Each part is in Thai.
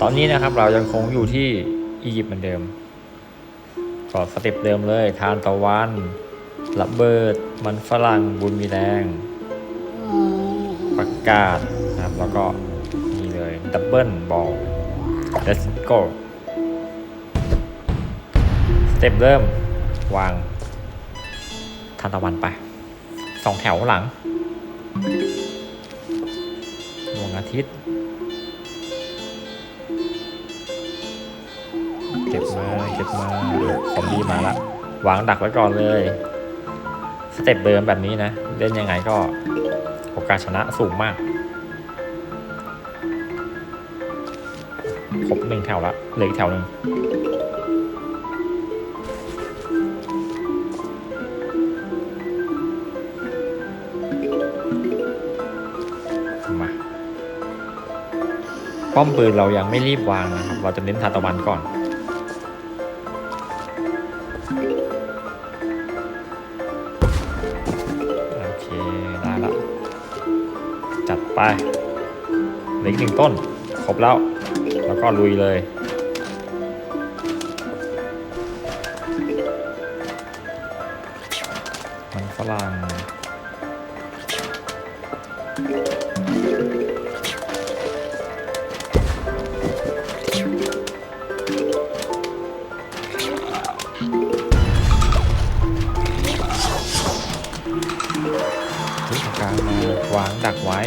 ตอนนี้นะครับเรายังคงอยู่ที่อียิปต์เหมือนเดิมก็สเต็ปเดิมเลย ทานตะวันระเบิด มันฝรั่งบุญมีแดงประกาศนะครับ แล้วก็นี่เลยดับเบิลบอล let's go สเต็ปเริ่ม วางทานตะวันไปสองแถวหลังดวงอาทิตย์ เก็บมาเก็บมาซอมบี้มาละวางดักไว้ก่อนเลยสเต็ปเดิมแบบนี้นะ เล่นยังไงก็โอกาสชนะสูงมากครบหนึ่งแถวละเหลืออีกแถวหนึ่งมาป้อมปืนเรายังไม่รีบวางนะครับ เราจะเน้นทานตะวันก่อน ไปเหลืออีกหนึ่งต้น ครบแล้ว แล้วก็ลุยเลยมันฝรั่งกลางมาวางดักไว้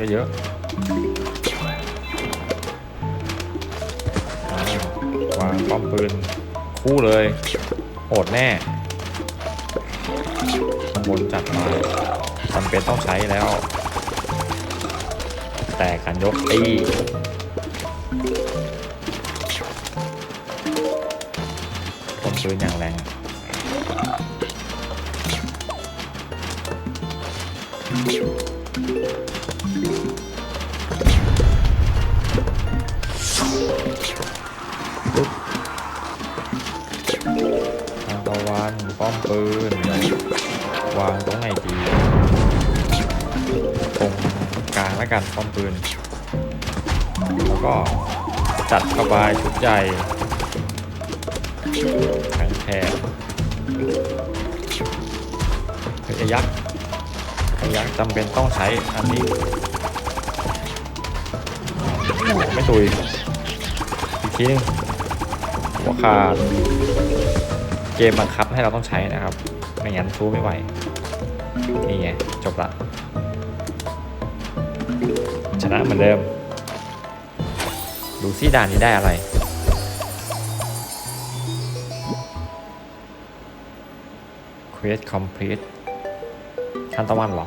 ก็เยอะอ่าวางป้อมปืนคู่เลยโหดแน่ข้างบนจัดมาจำเป็นต้องใช้แล้ว แต่การยกตีผมปืนอย่างแรง ทางตะวันป้อมปืน วางตรงไหนดีตรงกลางแล้วกันป้อมปืน แล้วก็จัดเข้าไปชุดใหญ่ทั้งแถบเฮ้ยไอ้ยักษ์ไอยักษ์จำเป็นต้องใช้อันนี้ไม่ตุยอีกทีนึง หัวขาดเกมบังคับให้เราต้องใช้นะครับ ไม่งั้นสู้ไม่ไหว นี่ไง จบละ ชนะเหมือนเดิม ดูซิด่านนี้ได้อะไร Quest complete ทันตะวันหรอ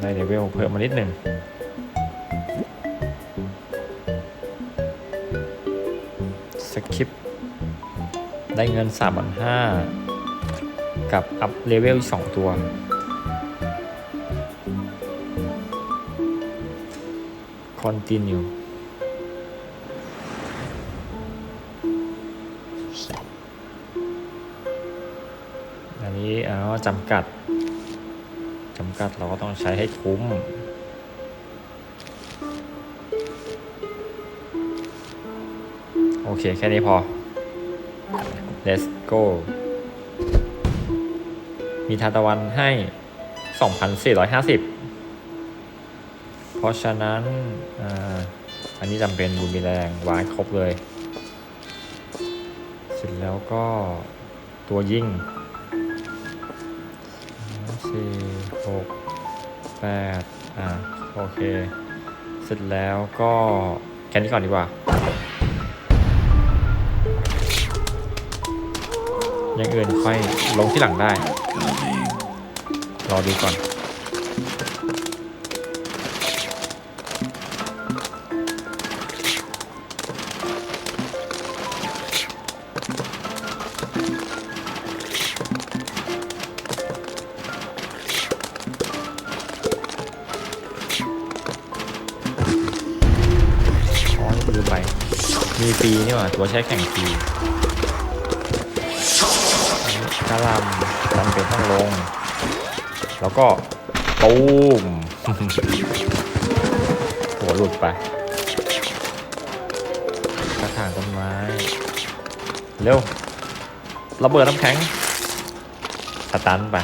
ได้เลเวลเพิ่มมานิดหนึ่ง ได้เงิน 3 5 0 0 กับอัพเลเวลอีก2ตัว continue อันนี้อ๋อจำกัด จำกัดเราก็ต้องใช้ให้คุ้มโอเค แค่นี้พอ let's go มีทานตะวันให้ 2,450 เพราะฉะนั้นออันนี้จำเป็นบุญมีแรงวางให้ครบเลย เสร็จแล้วก็ตัวยิ่งสี่หกแปดอ่าโอเค เสร็จแล้วก็แค่นี้ก่อนดีกว่า ยัางอื่นค่อยลงที่หลังได้ รอดูก่อนนี่ลืมไป มีปีนี่หว่า ตัวใช้แข่งปี กระลำจำเป็นต้องลง แล้วก็ตูมหัวหลุดไปกระถางต้นไม้ เร็วระเบิดน้ำแข็งสตันไป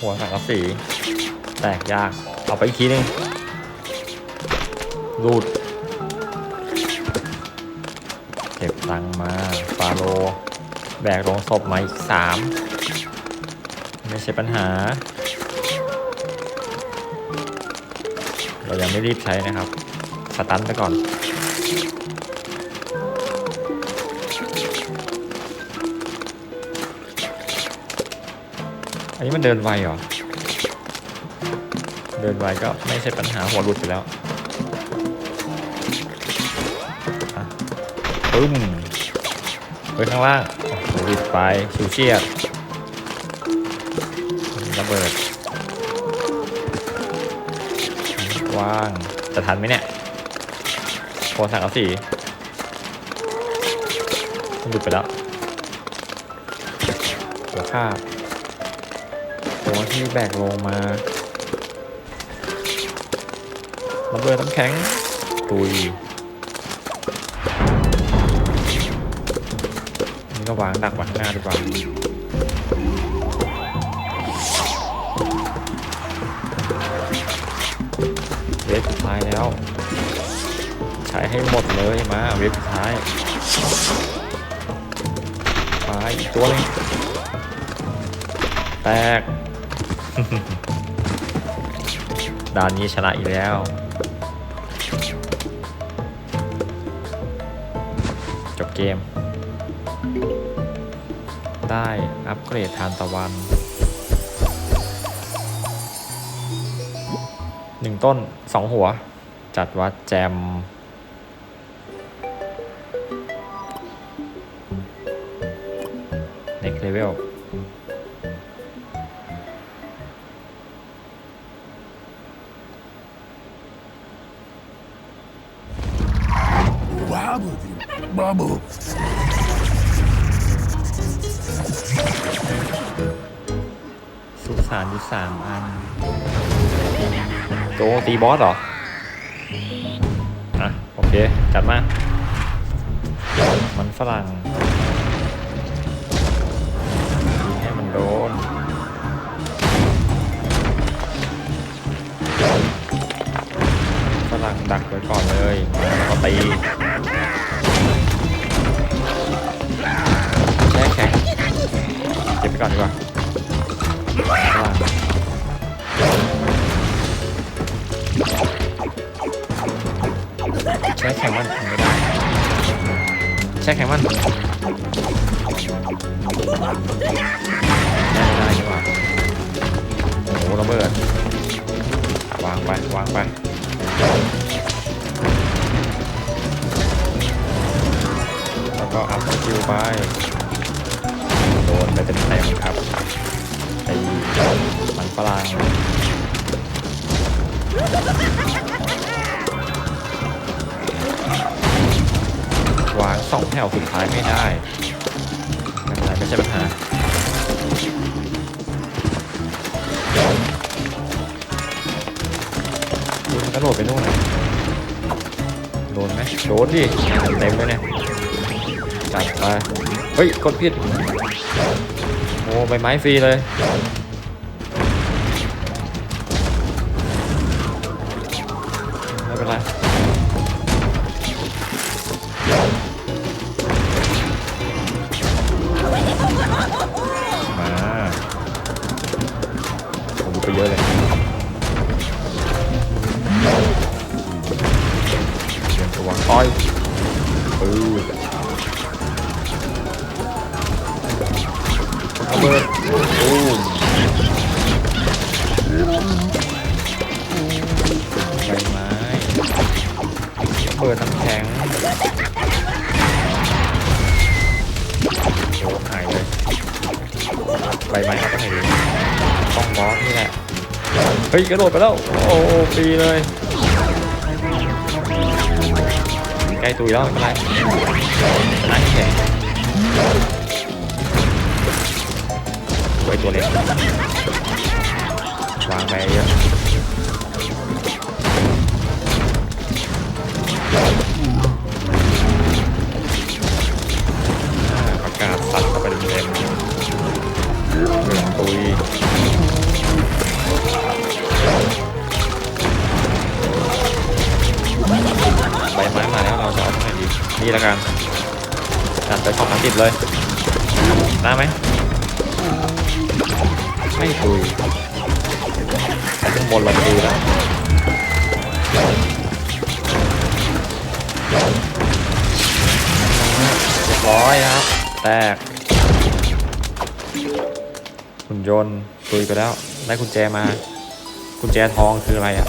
หัวสังกะสีแตกยาก เอาไปอีกทีหนึงรูด เก็บตังมาฟาโลแบกลงศพมาอีกสามไม่ใช่ปัญหา เรายังไม่รีบใช้นะครับ สตันไปก่อนอันนี้มันเดินไวเหรอ เดินไวก็ไม่ใช่ปัญหาหัวหลุดไปแล้ว ปึ้มเฮ้ยข้างล่างโอ้โหหลุดไปชิวเชียดระเบิดว่างจะทันไหมเนี่ยโคสังกะสีหลุดไปแล้วหัวข้าบตัวที่แบกลงมาระเบิดน้ำแข็งตุย ก็วางดักไว้ข้างหน้าดีกว่าเวฟสุดท้ายแล้ว ใช้ให้หมดเลยมาเวฟสุดท้ายไปอีกตัวนึงแตกด่านนี้ชนะอีกแล้วจบเกม ได้อัปเกรดทานตะวัน 1 ต้น 2 หัว จัดวัดแจม next level ว้าวบ้าบุ สานอยู่สามอันโจตีบอสเหรอ อะ โอเค จัดมา มันฝรั่งยิงให้มันโดนฝรั่งดักไว้ก่อนเลยแล้วก็ตีแช่แข็งเก็บไปก่อนดีกว่า แช่แข็งมันไม่ได้แช่แข็งมันไม่ได้ดีกว่าโอ้โหระเบิดวางไปวางไปแล้วก็อัพสกิลไปโดนไปเต็มๆครับไอ้มันฝรั่ง สองแถวสุดท้ายไม่ได้ไม่เป็นไรไม่ใช่ปัญหาคุณกระโดดไปนู่นน่ะโดนไหมโดนดิเต็มเลยเนี่ยจัดไปเฮ้ยกดผิดโอ้ใบไม้ฟรีเลย ปืนระเบิดตูมใบไม้เบิดน้ำแข็งโอ้หายเลยใบไม้เอาไปไหนดีต้องบอสนี่แหละ เฮ้ย กระโดดไปแล้ว โอ้โหฟรีเลย ล้ตุยแล้วไม่เป็นไรชนะแข่งไว้ตัวเล็กวางไปเยอะ ไปสองสามสิบเลยได้ไหมไม่ตุยข้างบนเราตุยแล้วเรียบร้อยครับ แตกหุ่นยนต์ตุยไปแล้ว ได้กุญแจมากุญแจทองคืออะไรอะ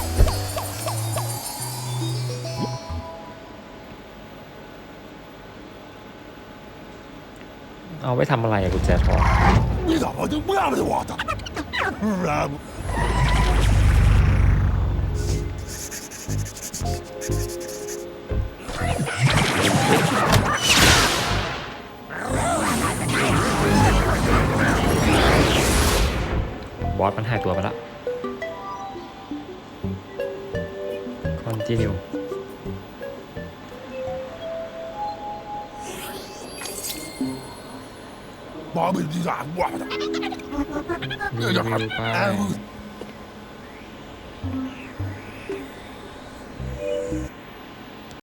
เอาไว้ทำอะไรอะกุญแจทองบอสมันหายตัวไปละคอนติเนีย ปลาบินที่สามว่าจะ มีวิว